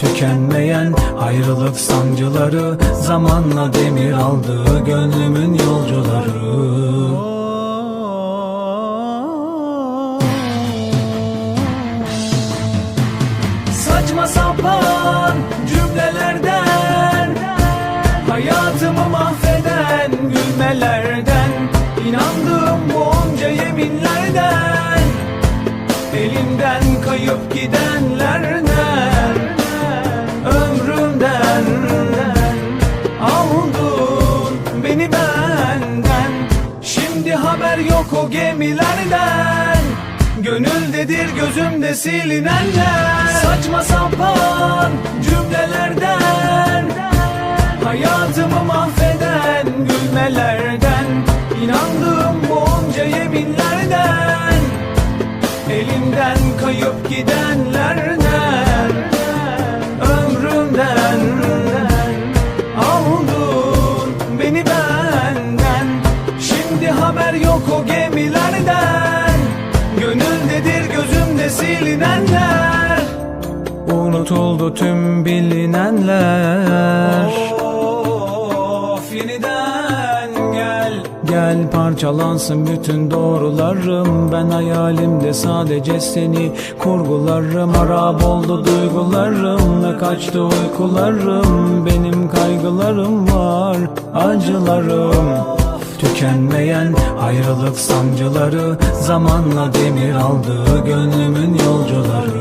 Tükenmeyen ayrılık sancıları Zamanla demir aldı gönlümün yolcuları o gemilerden Gönüldedir gözümde silinenler. Saçma sapan cümlelerden. Hayatımı mahveden gülmelerden. İnandığım bu onca yeminlerden. Elimden kayıp gidenlerden Unutuldu tüm bilinenler. Of yeniden gel. Gel parçalansın bütün doğrularım. Ben hayalimde sadece seni kurgularım. Harap oldu duygularım ve kaçtı uykularım. Benim kaygılarım var acılarım. Tükenmeyen ayrılık sancıları Zamanla demir aldı gönlümün yolcuları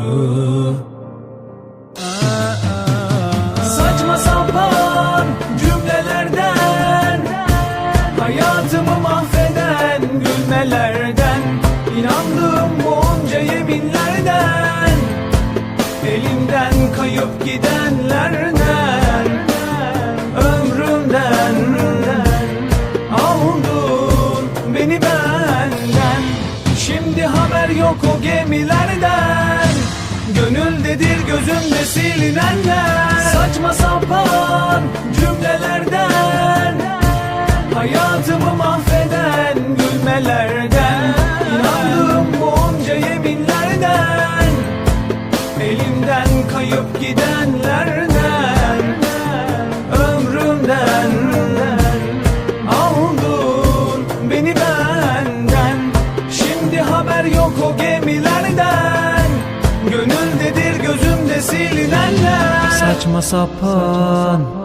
İnandığım bu onca yeminlerden Elimden kayıp gidenlerden Ömrümden Aldın beni benden. Şimdi haber yok o gemilerden Gönüldedir gözümde silinenler Saçma sapan cümlelerden Hayatımı mahveden gülmelerden kayıp gidenlerden Ömrümden Aldın beni benden. Şimdi haber yok o gemilerden Gönüldedir gözümde silinenler. Saçma sapan